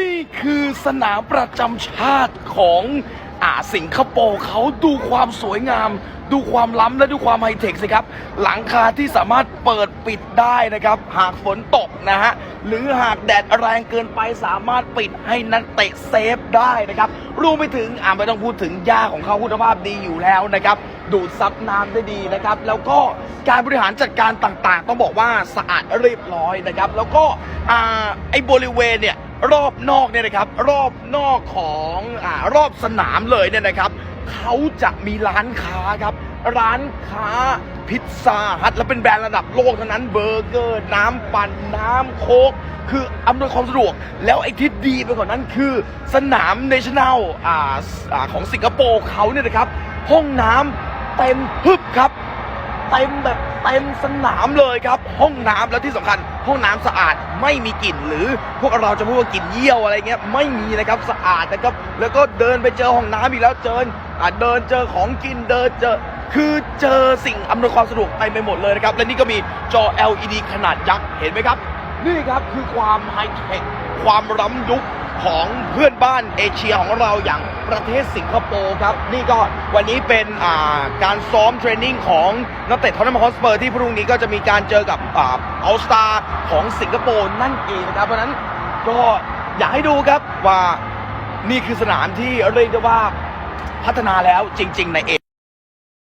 นี่คือสนามประจำชาติของอ่าสิงคโปร์เขาดูความสวยงาม ดูความล้ำและดูความไฮเทคสิครับ หลังคาที่สามารถเปิดปิดได้นะครับ หากฝนตกนะฮะ หรือหากแดดแรงเกินไปสามารถปิดให้นักเตะเซฟได้นะครับรวมไปถึงอ่าไม่ต้องพูดถึงหญ้าของเขาคุณภาพดีอยู่แล้วนะครับ ดูดซับน้ำได้ดีนะครับ แล้วก็การบริหารจัดการต่างๆ ต้องบอกว่าสะอาดเรียบร้อยนะครับ แล้วก็อ่าไอ้บริเวณเนี่ย รอบนอกเนี่ยนะครับ รอบนอกของอ่ารอบสนามเลยเนี่ยนะครับเขาจะมีร้านค้าครับ ร้านค้าพิซซ่าฮัทและเป็นแบรนด์ระดับโลกเทั้งนั้นเบอร์เกอร์น้ำปั่นน้ำโค้กคืออำนวยความสะดวก แล้วไอ้ที่ดีไปกว่านั้นคือสนามเนชั่นแนลอ่าของสิงคโปร์เขาเนี่ยนะครับ ห้องน้ำเต็มพึบครับ เต็มแบบ เต็มสนามเลยครับ ห้องน้ำแล้วที่สำคัญ ห้องน้ำสะอาดไม่มีกลิ่นหรือพวกเราจะพูดว่ากลิ่นเยี่ยวอะไรเงี้ยไม่มีนะครับสะอาดนะครับ แล้วก็เดินไปเจอห้องน้ำอีกแล้วเจอเดินเจอของกินเดินเจอคือเจอสิ่งอำนวยความสะดวกเต็มไปหมดเลยนะครับ และนี่ก็มีจอ LED ขนาดยักษ์เห็นไหมครับ นี่ครับคือความไฮเทคความล้ำยุค ของเพื่อนบ้านเอเชียของเราอย่างประเทศสิงคโปร์ครับ นี่ก็วันนี้เป็นาการซ้อมเทรนนิ่งของนักเตะทอตแนมฮอสเปอร์ที่พรุ่งนี้ก็จะมีการเจอกับอัลสตาของสิงคโปร์นั่นเองนะครับ เพราะนั้นก็อยากให้ดูครับว่านี่คือสนามที่เรียกได้ว่าพัฒนาแล้วจริง ๆ ในเอ